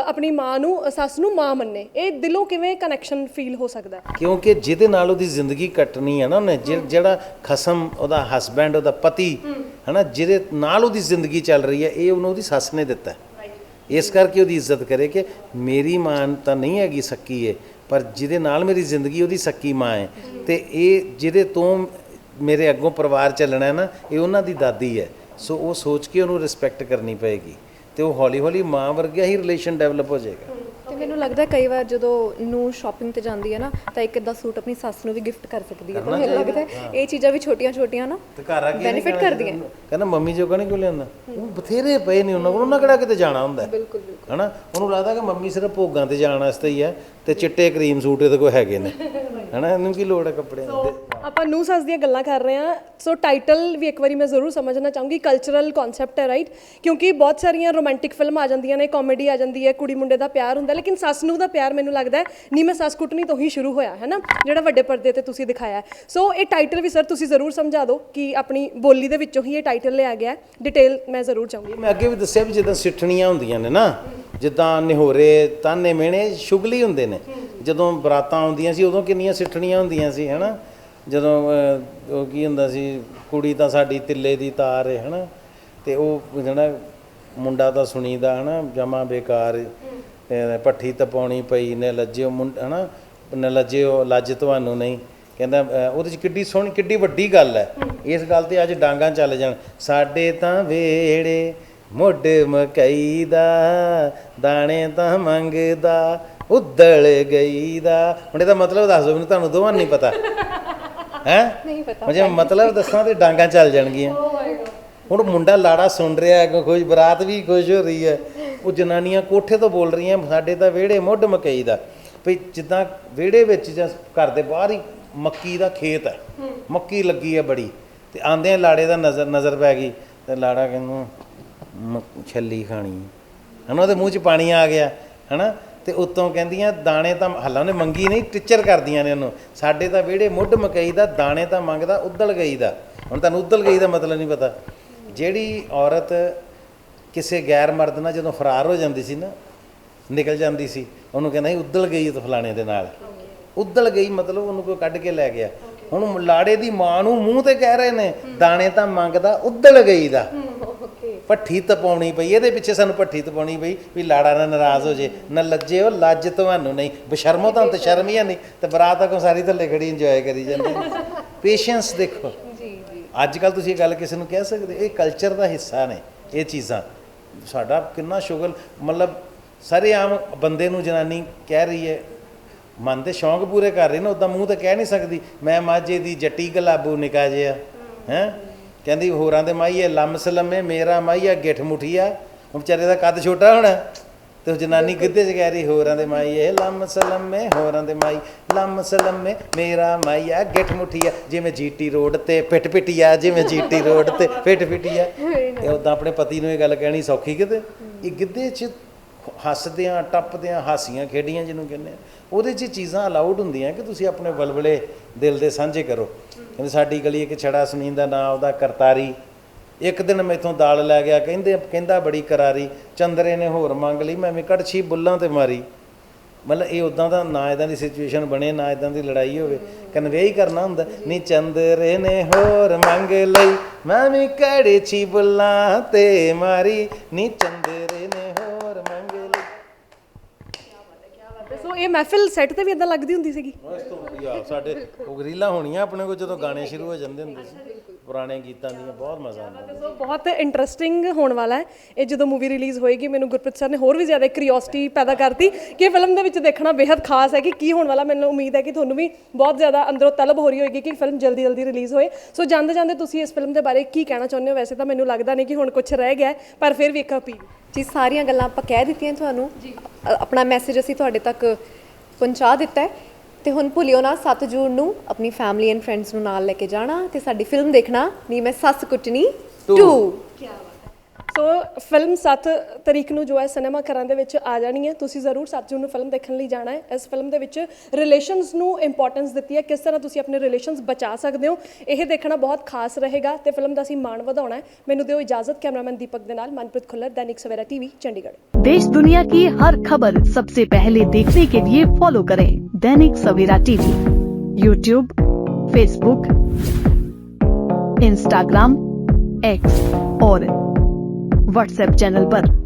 ਆਪਣੀ ਮਾਂ ਨੂੰ ਸੱਸ ਨੂੰ ਮਾਂ ਮੰਨੇ? ਇਹ ਦਿਲੋਂ ਕਿਵੇਂ ਕਨੈਕਸ਼ਨ ਫੀਲ ਹੋ ਸਕਦਾ? ਕਿਉਂਕਿ ਜਿਹਦੇ ਨਾਲ ਉਹਦੀ ਜ਼ਿੰਦਗੀ ਕੱਟਣੀ ਹੈ ਨਾ ਉਹਨੇ ਜਿਹੜਾ ਖਸਮ ਉਹਦਾ ਹਸਬੈਂਡ ਉਹਦਾ ਪਤੀ ਹਨਾ ਜਿਹਦੇ ਨਾਲ ਉਹਦੀ ਜ਼ਿੰਦਗੀ ਚੱਲ ਰਹੀ ਹੈ ਇਹ ਉਹਨੂੰ ਉਹਦੀ ਸੱਸ ਨੇ ਦਿੱਤਾ। ਇਸ ਕਰਕੇ ਉਹਦੀ ਇੱਜ਼ਤ ਕਰੇ ਕਿ ਮੇਰੀ ਮਾਂ ਤਾਂ ਨਹੀਂ ਹੈਗੀ ਸੱਕੀ ਏ ਪਰ ਜਿਹਦੇ ਨਾਲ ਮੇਰੀ ਜ਼ਿੰਦਗੀ ਉਹਦੀ ਸੱਕੀ ਮਾਂ ਹੈ ਤੇ ਇਹ ਜਿਹਦੇ ਤੋਂ ਮੇਰੇ ਅੱਗੋਂ ਪਰਿਵਾਰ ਚੱਲਣਾ ਹੈ ਨਾ ਇਹ ਉਹਨਾਂ ਦੀ ਦਾਦੀ ਹੈ। ਸੋ ਉਹ ਸੋਚ ਕੇ ਉਹਨੂੰ ਰਿਸਪੈਕਟ ਕਰਨੀ ਪਏਗੀ ਤੇ ਉਹ ਹੌਲੀ ਹੌਲੀ ਮਾਂ ਵਰਗਾ ਹੀ ਰਿਲੇਸ਼ਨ ਡਿਵੈਲਪ ਹੋ ਜਾਏਗਾ। ਤੇ ਮੈਨੂੰ ਲੱਗਦਾ ਕਈ ਵਾਰ ਜਦੋਂ ਨੂੰ ਸ਼ਾਪਿੰਗ ਤੇ ਜਾਂਦੀ ਹੈ ਨਾ ਤਾਂ ਇੱਕ ਅੱਧਾ ਸੂਟ ਆਪਣੀ ਸੱਸ ਨੂੰ ਵੀ ਗਿਫਟ ਕਰ ਸਕਦੀ ਹੈ। ਤਾਂ ਮੈਨੂੰ ਲੱਗਦਾ ਇਹ ਚੀਜ਼ਾਂ ਵੀ ਛੋਟੀਆਂ ਛੋਟੀਆਂ ਨਾ ਤੇ ਘਰ ਆ ਕੇ Benefit ਕਰਦੀਆਂ। ਕਹਿੰਦਾ ਮੰਮੀ ਜੋ ਕਹਿੰਦੇ ਕਿਉਂ ਲਿਆਂਦਾ? ਉਹ ਬਥੇਰੇ ਪਏ ਨੇ ਉਹਨਾਂ ਕੋਲ ਉਹਨਾਂ ਕਿਹੜਾ ਕਿਤੇ ਜਾਣਾ ਹੁੰਦਾ? ਬਿਲਕੁਲ। ਹਨਾ? ਉਹਨੂੰ ਲੱਗਦਾ ਕਿ ਮੰਮੀ ਸਿਰਫ ਭੋਗਾਂ ਤੇ ਜਾਣ ਵਾਸਤੇ ਹੀ ਹੈ ਤੇ ਚਿੱਟੇ ਕਰੀਮ ਸੂਟ ਇਹਦੇ ਕੋਲ ਹੈਗੇ ਨੇ। ਹਨਾ? ਇਹਨੂੰ ਕੀ ਲੋੜ ਹੈ ਕੱਪੜਿਆਂ ਦੀ? ਆਪਾਂ ਨੂੰ ਸੱਸ ਦੀਆਂ ਗੱਲਾਂ ਕਰ ਰਹੇ ਹਾਂ। ਸੋ ਟਾਈਟਲ ਵੀ ਇੱਕ ਵਾਰੀ ਮੈਂ ਜ਼ਰੂਰ ਸਮਝਣਾ ਚਾਹੂੰਗੀ ਕਲਚਰਲ ਕਨਸੈਪਟ ਹੈ ਰਾਈਟ ਕਿਉਂਕਿ ਬਹੁਤ ਸਾਰੀਆਂ ਰੋਮਾਂਟਿਕ ਫਿਲਮ ਆ ਜਾਂਦੀਆਂ ਨੇ ਕਾਮੇਡੀ ਆ ਜਾਂਦੀ ਹੈ, ਕੁੜੀ ਮੁੰਡੇ ਦਾ ਪਿਆਰ ਹੁੰਦਾ, ਲੇਕਿਨ ਸੱਸ ਨੂੰ ਦਾ ਪਿਆਰ ਮੈਨੂੰ ਲੱਗਦਾ ਹੈ, ਨੀ ਮੈਂ ਸੱਸ ਕੁੱਟਣੀ ਤੋਂ ਹੀ ਸ਼ੁਰੂ ਹੋਇਆ, ਹੈ ਨਾ? ਜਿਹੜਾ ਵੱਡੇ ਪਰਦੇ ਤੇ ਤੁਸੀਂ ਦਿਖਾਇਆ ਸੋ ਇਹ ਟਾਈਟਲ ਵੀ ਸਰ ਤੁਸੀਂ ਜ਼ਰੂਰ ਸਮਝਾ ਦਿਓ ਕਿ ਆਪਣੀ ਬੋਲੀ ਦੇ ਵਿੱਚੋਂ ਹੀ ਇਹ ਟਾਈਟਲ ਲਿਆ ਗਿਆ ਡਿਟੇਲ ਮੈਂ ਜ਼ਰੂਰ ਚਾਹੂੰਗੀ। ਮੈਂ ਅੱਗੇ ਵੀ ਦੱਸਿਆ ਵੀ ਜਿੱਦਾਂ ਸਿੱਠਣੀਆਂ ਹੁੰਦੀਆਂ ਨੇ ਨਾ, ਜਿੱਦਾਂ ਨਿਹੋਰੇ ਤਾਨੇ ਮਿਹਣੇ ਸ਼ੁਗਲੀ ਹੁੰਦੇ ਨੇ। ਜਦੋਂ ਬਰਾਤਾਂ ਆਉਂਦੀਆਂ ਸੀ, ਉਦੋਂ ਕਿੰਨੀਆਂ ਸਿੱਠਣੀਆਂ ਹੁੰਦੀਆਂ ਸੀ ਹਨਾ ਜਦੋਂ ਉਹ ਕੀ ਹੁੰਦਾ ਸੀ ਕੁੜੀ ਤਾਂ ਸਾਡੀ ਤਿੱਲੇ ਦੀ ਤਾਰ ਹੈ ਹਨਾ? ਤੇ ਉਹ ਜਿਹੜਾ ਮੁੰਡਾ ਤਾਂ ਸੁਣੀਦਾ ਹਨਾ? ਜਮਾ ਬੇਕਾਰ ਅਹ, ਪੱਠੀ ਤਪਾਉਣੀ ਪਈ ਨੇ ਲੱਜਿਓ ਮੁੰਡ ਹਨਾ? ਨੇ ਲੱਜਿਓ ਲੱਜ ਤੁਹਾਨੂੰ ਨਹੀਂ। ਕਹਿੰਦਾ ਉਹਦੇ ਚ ਕਿੱਡੀ ਸੋਹਣੀ ਕਿੱਡੀ ਵੱਡੀ ਗੱਲ ਹੈ ਇਸ ਗੱਲ ਤੇ ਅੱਜ ਡਾਂਗਾਂ ਚੱਲ ਜਾਣ। ਸਾਡੇ ਤਾਂ ਵੇੜੇ ਮੁੱਢ ਮਕਈ ਦਾ ਦਾਣੇ ਤਾਂ ਮੰਗਦਾ ਉਦਲ ਗਈ ਦਾ ਹੁਣ ਇਹਦਾ ਮਤਲਬ ਦੱਸ ਦਿਓ ਮੈਨੂੰ ਤੁਹਾਨੂੰ ਦੋਵਾਂ ਨਹੀਂ ਪਤਾ। ਹੈ? ਨਹੀਂ ਪਤਾ। ਜੇ ਮਤਲਬ ਦੱਸਾਂ ਤੇ ਡਾਂਗਾਂ ਚੱਲ ਜਾਣਗੀਆਂ। ਹੁਣ ਮੁੰਡਾ ਲਾੜਾ ਸੁਣ ਰਿਹਾ ਹੈ ਖੁਸ਼ ਬਰਾਤ ਵੀ ਖੁਸ਼ ਹੋ ਰਹੀ ਹੈ। ਉਹ ਜਨਾਨੀਆਂ ਕੋਠੇ ਤੋਂ ਬੋਲ ਰਹੀਆਂ ਸਾਡੇ ਤਾਂ ਵਿਹੜੇ ਮੁੱਢ ਮਕਈ ਦਾ। ਵੀ ਜਿੱਦਾਂ ਵਿਹੜੇ ਵਿੱਚ ਜਾਂ ਘਰ ਦੇ ਬਾਹਰ ਹੀ ਮੱਕੀ ਦਾ ਖੇਤ ਹੈ। ਮੱਕੀ ਲੱਗੀ ਹੈ ਬੜੀ। ਤੇ ਆਂਦੇ ਲਾੜੇ ਦਾ ਨਜ਼ਰ ਨਜ਼ਰ ਪੈ ਗਈ। ਤੇ ਲਾੜਾ ਕਹਿੰਦਾ ਛੱਲੀ ਖਾਣੀ ਹਨਾ ਉਹਦੇ ਮੂੰਹ 'ਚ ਪਾਣੀ ਆ ਗਿਆ ਹਨਾ? ਤੇ ਉਤੋਂ ਕਹਿੰਦੀਆਂ, ਦਾਣੇ ਤਾਂ ਹੱਲਾ ਉਹਨੇ ਮੰਗੀ ਨਹੀਂ, ਟੀਚਰ ਕਰਦੀਆਂ ਨੇ ਉਹਨੂੰ। ਸਾਡੇ ਤਾਂ ਵਿਹੜੇ ਮੁੱਢ ਮਕਈ ਦਾ, ਦਾਣੇ ਤਾਂ ਮੰਗਦਾ, ਉਦਲ ਗਈ ਦਾ। ਹੁਣ ਤੁਹਾਨੂੰ ਉਦਲ ਗਈ ਦਾ ਮਤਲਬ ਨਹੀਂ ਪਤਾ। ਜਿਹੜੀ ਔਰਤ ਕਿਸੇ ਗੈਰ ਮਰਦ ਨਾਲ ਜਦੋਂ ਫਰਾਰ ਹੋ ਜਾਂਦੀ ਸੀ ਨਾ, ਨਿਕਲ ਜਾਂਦੀ ਸੀ, ਉਹਨੂੰ ਕਹਿੰਦਾ ਸੀ, ਉੱਦਲ ਗਈ ਤੂੰ ਫਲਾਣੇ ਦੇ ਨਾਲ। ਉੱਦਲ ਗਈ ਮਤਲਬ ਉਹਨੂੰ ਕੋਈ ਕੱਢ ਕੇ ਲੈ ਗਿਆ। ਹੁਣ ਲਾੜੇ ਦੀ ਮਾਂ ਨੂੰ ਮੂੰਹ ਤੇ ਕਹਿ ਰਹੇ ਨੇ, ਦਾਣੇ ਤਾਂ ਮੰਗਦਾ, ਉੱਦਲ ਗਈ ਦਾ। ਪੱਠੀ ਤਪਾਉਣੀ ਪਈ ਇਹਦੇ ਪਿੱਛੇ ਸਾਨੂੰ ਪੱਠੀ ਤਪਾਉਣੀ ਪਈ ਵੀ ਲਾੜਾ ਨਾ ਨਾਰਾਜ਼ ਹੋ ਜੇ ਨਾ ਲੱਜੇ ਉਹ ਲੱਜ ਤੁਹਾਨੂੰ ਨਹੀਂ ਬਸ਼ਰਮੋ ਤੁਹਾਨੂੰ ਤਾਂ ਸ਼ਰਮ ਹੀ ਨਹੀਂ ਤੇ ਬਰਾਤ ਆ ਸਾਰੀ ਥੱਲੇ ਖੜੀ ਇੰਜੋਏ ਕਰੀ ਜਾਂਦੀ ਪੇਸ਼ੈਂਸ ਦੇਖੋ। ਜੀ ਜੀ। ਅੱਜ ਕੱਲ ਤੁਸੀਂ ਇਹ ਗੱਲ ਕਿਸੇ ਨੂੰ ਕਹਿ ਸਕਦੇ ਇਹ ਕਲਚਰ ਦਾ ਹਿੱਸਾ ਨੇ ਇਹ ਚੀਜ਼ਾਂ। ਸਾਡਾ ਕਿੰਨਾ ਸ਼ੁਗਲ ਮਤਲਬ ਸਾਰੇ ਆਮ ਬੰਦੇ ਨੂੰ ਜਨਾਨੀ ਕਹਿ ਰਹੀ ਹੈ ਮਨ ਦੇ ਸ਼ੌਂਕ ਪੂਰੇ ਕਰ ਰਹੀ ਨਾ ਉਦਾਂ ਮੂੰਹ ਤੇ ਕਹਿ ਨਹੀਂ ਸਕਦੀ ਮੈਂ ਮਾਝੇ ਦੀ ਜੱਟੀ ਗਲਾਬੂ ਨਿਕਾ ਜਿਆ ਹੈ? ਕਹਿੰਦੀ ਹੋਰਾਂ ਦੇ ਮਾਈਏ ਲੰਮਸ ਲੰਮੇ ਮੇਰਾ ਮਾਈਆ ਗਿੱਠ ਮੁਠੀਆ। ਉਹ ਵਿਚਾਰੇ ਦਾ ਕੱਦ ਛੋਟਾ ਹੋਣਾ। ਤੇ ਉਹ ਜਨਾਨੀ ਗਿੱਧੇ 'ਚ ਕਹਿ ਰਹੀ ਹੋਰਾਂ ਦੇ ਮਾਈਏ ਲੰਮਸ ਲੰਮੇ ਹੋਰਾਂ ਦੇ ਮਾਈ ਲੰਮਸ ਲੰਮੇ ਮੇਰਾ ਮਾਈਆ ਗਿੱਠ ਮੁਠੀਆ। ਜਿਵੇਂ ਜੀਟੀ ਰੋਡ ਤੇ ਪਿੱਟ ਪਿੱਟੀਆ ਜਿਵੇਂ ਜੀਟੀ ਰੋਡ ਤੇ ਪਿੱਟ ਪਿੱਟੀਆ। ਇਹ ਉਦਾਂ ਆਪਣੇ ਪਤੀ ਨੂੰ ਇਹ ਗੱਲ ਕਹਿਣੀ ਸੌਖੀ ਕਿਤੇ। ਇਹ ਗਿੱਧੇ 'ਚ ਹੱਸਦਿਆਂ ਟੱਪਦਿਆਂ ਹਾਸੀਆਂ ਖੇਡੀਆਂ ਜਿਹਨੂੰ ਕਹਿੰਦੇ ਆ। ਉਹਦੇ 'ਚ ਚੀਜ਼ਾਂ ਅਲਾਉਡ ਹੁੰਦੀਆਂ ਕਿ ਤੁਸੀਂ ਆਪਣੇ ਬਲਬਲੇ ਦਿਲ ਦੇ ਸਾਂਝੇ ਕਰੋ। ਕਹਿੰਦੇ ਸਾਡੀ ਗਲੀ ਇੱਕ ਛੜਾ ਸੁਨੀਨ ਦਾ ਨਾਂ ਉਹਦਾ ਕਰਤਾਰੀ। ਇੱਕ ਦਿਨ ਮੈਥੋਂ ਦਾਲ ਲੈ ਗਿਆ, ਕਹਿੰਦੇ, ਕਹਿੰਦਾ ਬੜੀ ਕਰਾਰੀ, ਚੰਦਰੇ ਨੇ ਹੋਰ ਮੰਗ ਲਈ, ਮੈਂ ਵੀ ਕੜਛੀ ਬੁੱਲਾਂ ਤੇ ਮਾਰੀ। ਮਤਲਬ ਇਹ ਉਦਾਂ ਦਾ ਨਾ ਇਦਾਂ ਦੀ ਸਿਚੁਏਸ਼ਨ ਬਣੇ, ਨਾ ਇਦਾਂ ਦੀ ਲੜਾਈ ਹੋਵੇ। ਕਨਵੇ ਹੀ ਕਰਨਾ ਹੁੰਦਾ ਨਹੀਂ ਚੰਦਰੇ ਨੇ ਹੋਰ ਮੰਗ ਲਈ, ਮੈਂ ਵੀ ਕੜਛੀ ਬੁੱਲਾਂ ਤੇ ਮਾਰੀ ਨਹੀਂ ਚੰਦਰੇ ਨੇ ਹੋਰ ਮੰਗ ਲਈ ਸੋ ਇਹ ਮਹਿਫਿਲ ਸੈੱਟ ਤੇ ਵੀ ਇਦਾਂ ਲੱਗਦੀ ਹੁੰਦੀ ਸੀਗੀ। ਇਸ ਤੋਂ ਵਧੀਆ, ਸਾਡੇ ਉਹ ਗਰੀਲਾਂ ਹੋਣੀਆਂ ਆਪਣੇ ਕੋਲ ਜਦੋਂ ਗਾਣੇ ਸ਼ੁਰੂ ਹੋ ਜਾਂਦੇ ਹੁੰਦੇ ਸੀ। ਪੁਰਾਣੇ ਗੀਤਾਂ ਦੀਆਂ ਬਹੁਤ ਮਜ਼ਾ ਆਉਂਦਾ ਸੋ ਬਹੁਤ ਇੰਟਰਸਟਿੰਗ ਹੋਣ ਵਾਲਾ ਹੈ। ਇਹ ਜਦੋਂ ਮੂਵੀ ਰਿਲੀਜ਼ ਹੋਏਗੀ ਮੈਨੂੰ ਗੁਰਪ੍ਰੀਤ ਸਰ ਨੇ ਹੋਰ ਵੀ ਜ਼ਿਆਦਾ ਕਿਉਰਿਓਸਿਟੀ ਪੈਦਾ ਕਰਤੀ ਕਿ ਫਿਲਮ ਦੇ ਵਿੱਚ ਦੇਖਣਾ ਬੇहद ਖਾਸ ਹੈ ਕਿ ਕੀ ਹੋਣ ਵਾਲਾ। ਮੈਨੂੰ ਉਮੀਦ ਹੈ ਕਿ ਤੁਹਾਨੂੰ ਵੀ ਬਹੁਤ ਜ਼ਿਆਦਾ ਅੰਦਰੋਂ ਤਲਬ ਹੋ ਰਹੀ ਹੋਏਗੀ ਕਿ ਫਿਲਮ ਜਲਦੀ ਜਲਦੀ ਰਿਲੀਜ਼ ਹੋਏ। ਸੋ ਜਾਂਦੇ ਜਾਂਦੇ ਤੁਸੀਂ ਇਸ ਫਿਲਮ ਦੇ ਬਾਰੇ ਕੀ ਕਹਿਣਾ ਚਾਹੁੰਦੇ ਹੋ? ਵੈਸੇ ਤਾਂ ਮੈਨੂੰ ਲੱਗਦਾ ਨਹੀਂ ਕਿ ਹੁਣ ਕੁਝ ਰਹਿ ਗਿਆ ਪਰ ਫਿਰ ਵੀ ਇੱਕ ਅਪੀਲ ਜੀ ਸਾਰੀਆਂ ਗੱਲਾਂ ਆਪਾਂ ਕਹਿ ਦਿੱਤੀਆਂ ਤੁਹਾਨੂੰ। ਅ- ਆਪਣਾ ਮੈਸੇਜ ਅਸੀਂ ਤੁਹਾਡੇ ਤੱਕ ਪਹੁੰਚਾ ਦਿੱਤਾ ਹੈ। ਤੇ ਹੁਣ ਭੁੱਲਿਓ ਨਾ 7 ਜੂਨ ਨੂੰ ਆਪਣੀ ਫੈਮਿਲੀ ਐਂਡ ਫਰੈਂਡਸ ਨੂੰ ਨਾਲ ਲੈ ਕੇ ਜਾਣਾ ਤੇ ਸਾਡੀ ਫਿਲਮ ਦੇਖਣਾ ਨੀ ਮੈਂ ਸੱਸ ਕੁੱਟਣੀ 2 ਸੋ ਫਿਲਮ 7 ਤਰੀਕ ਨੂੰ ਜੋ ਹੈ ਸਿਨੇਮਾ ਘਰਾਂ ਦੇ ਵਿੱਚ ਆ ਜਾਣੀ ਹੈ ਤੁਸੀਂ ਜ਼ਰੂਰ 7 ਜੂਨ ਨੂੰ ਫਿਲਮ ਦੇਖਣ ਲਈ ਜਾਣਾ ਹੈ ਇਸ ਫਿਲਮ ਦੇ ਵਿੱਚ ਰਿਲੇਸ਼ਨਸ ਨੂੰ ਇੰਪੋਰਟੈਂਸ ਦਿੱਤੀ ਹੈ ਕਿਸ ਤਰ੍ਹਾਂ ਤੁਸੀਂ ਆਪਣੇ ਰਿਲੇਸ਼ਨਸ ਬਚਾ ਸਕਦੇ ਹੋ ਇਹ ਦੇਖਣਾ ਬਹੁਤ ਖਾਸ ਰਹੇਗਾ ਤੇ ਫਿਲਮ ਦਾ ਅਸੀਂ ਮਾਣ ਵਧਾਉਣਾ ਹੈ ਮੈਨੂੰ ਦਿਓ ਇਜਾਜ਼ਤ ਕੈਮਰਾਮੈਨ ਦੀਪਕ ਦੇ ਨਾਲ ਮਨਪ੍ਰੀਤ ਖੁੱਲਰ ਦੈਨਿਕ ਸਵੇਰਾ ਟੀਵੀ ਚੰਡੀਗੜ੍ਹ देश दुनिया की हर खबर सबसे पहले देखने के लिए फॉलो करें Dainik Savera TV YouTube Facebook Instagram X और व्हाट्सएप चैनल पर।